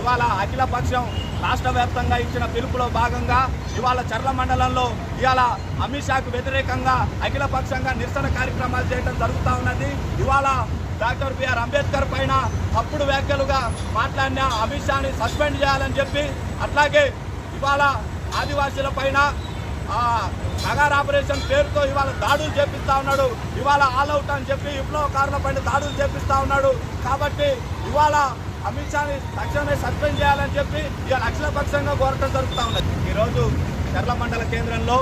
ఇవాళ అఖిల పక్షం రాష్ట్ర వ్యాప్తంగా ఇచ్చిన పిలుపులో భాగంగా ఇవాళ చర్ల మండలంలో ఇవాళ అమిత్ షాకు వ్యతిరేకంగా అఖిల పక్షంగా నిరసన కార్యక్రమాలు చేయడం జరుగుతూ ఉన్నది. ఇవాళ డాక్టర్ బిఆర్ అంబేద్కర్ పైన తప్పుడు వ్యాఖ్యలుగా మాట్లాడిన అమిత్ షాని సస్పెండ్ చేయాలని చెప్పి అట్లాగే ఇవాళ ఆదివాసీల పైన నగర్ ఆపరేషన్ పేరుతో ఇవాళ దాడులు చేపిస్తా ఉన్నాడు. ఇవాళ ఆల్ అవుట్ అని చెప్పి విప్లవకారుల పైన దాడులు చేపిస్తా ఉన్నాడు. కాబట్టి ఇవాళ అమిత్ షాని తక్షణమే సస్పెండ్ చేయాలని చెప్పి ఇవాళ లక్షల పక్షంగా కోరటం జరుగుతూ ఉన్నది. ఈరోజు చర్ల మండల కేంద్రంలో